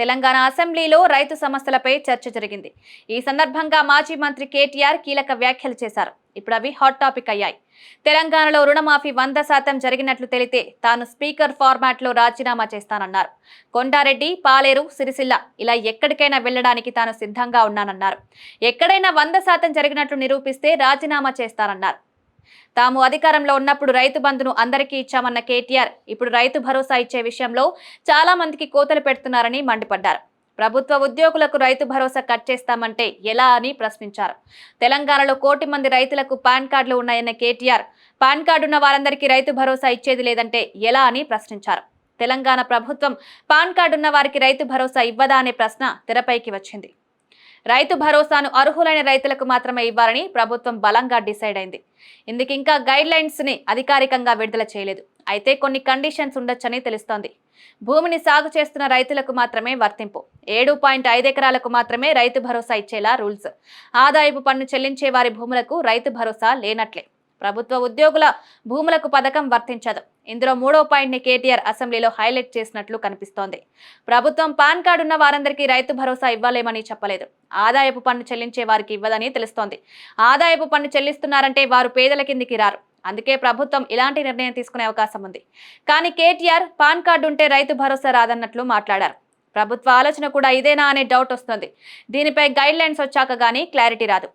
తెలంగాణ అసెంబ్లీలో రైతు సమస్యలపై చర్చ జరిగింది. ఈ సందర్భంగా మాజీ మంత్రి కేటీఆర్ కీలక వ్యాఖ్యలు చేశారు. ఇప్పుడు అవి హాట్ టాపిక్ అయ్యాయి. తెలంగాణలో రుణమాఫీ వంద శాతం జరిగినట్లు తెలితే తాను స్పీకర్ ఫార్మాట్లో రాజీనామా చేస్తానన్నారు. కొండారెడ్డి పాలేరు సిరిసిల్ల ఇలా ఎక్కడికైనా వెళ్ళడానికి తాను సిద్ధంగా ఉన్నానన్నారు. ఎక్కడైనా వంద శాతం జరిగినట్లు నిరూపిస్తే రాజీనామా చేస్తానన్నారు. తాము అధికారంలో ఉన్నప్పుడు రైతు బంధును అందరికీ ఇచ్చామన్న కేటీఆర్ ఇప్పుడు రైతు భరోసా ఇచ్చే విషయంలో చాలా మందికి కోతలు పెడుతున్నారని మండిపడ్డారు. ప్రభుత్వ ఉద్యోగులకు రైతు భరోసా కట్ చేస్తామంటే ఎలా అని ప్రశ్నించారు. తెలంగాణలో కోటి మంది రైతులకు పాన్ కార్డులు ఉన్నాయన్న కేటీఆర్ పాన్ కార్డు ఉన్న వారందరికీ రైతు భరోసా ఇచ్చేది లేదంటే ఎలా అని ప్రశ్నించారు. తెలంగాణ ప్రభుత్వం పాన్ కార్డు ఉన్న వారికి రైతు భరోసా ఇవ్వదా అనే ప్రశ్న తెరపైకి వచ్చింది. రైతు భరోసాను అర్హులైన రైతులకు మాత్రమే ఇవ్వాలని ప్రభుత్వం బలంగా డిసైడ్ అయింది. ఇందుకు ఇంకా గైడ్ లైన్స్ని అధికారికంగా విడుదల చేయలేదు. అయితే కొన్ని కండిషన్స్ ఉండొచ్చని తెలుస్తోంది. భూమిని సాగు చేస్తున్న రైతులకు మాత్రమే వర్తింపు. ఏడు పాయింట్ ఐదు ఎకరాలకు మాత్రమే రైతు భరోసా ఇచ్చేలా రూల్స్. ఆదాయపు పన్ను చెల్లించే వారి భూములకు రైతు భరోసా లేనట్లే. ప్రభుత్వ ఉద్యోగుల భూములకు పథకం వర్తించదు. ఇందులో మూడో పాయింట్ని కేటీఆర్ అసెంబ్లీలో హైలైట్ చేసినట్లు కనిపిస్తోంది. ప్రభుత్వం పాన్ కార్డు ఉన్న వారందరికీ రైతు భరోసా ఇవ్వలేమని చెప్పలేదు. ఆదాయపు పన్ను చెల్లించే వారికి ఇవ్వదని తెలుస్తోంది. ఆదాయపు పన్ను చెల్లిస్తున్నారంటే వారు పేదల కిందికి రారు. అందుకే ప్రభుత్వం ఇలాంటి నిర్ణయం తీసుకునే అవకాశం ఉంది. కానీ కేటీఆర్ పాన్ కార్డు ఉంటే రైతు భరోసా రాదన్నట్లు మాట్లాడారు. ప్రభుత్వ ఆలోచన కూడా ఇదేనా అనే డౌట్ వస్తుంది. దీనిపై గైడ్ లైన్స్ వచ్చాక గానీ క్లారిటీ రాదు.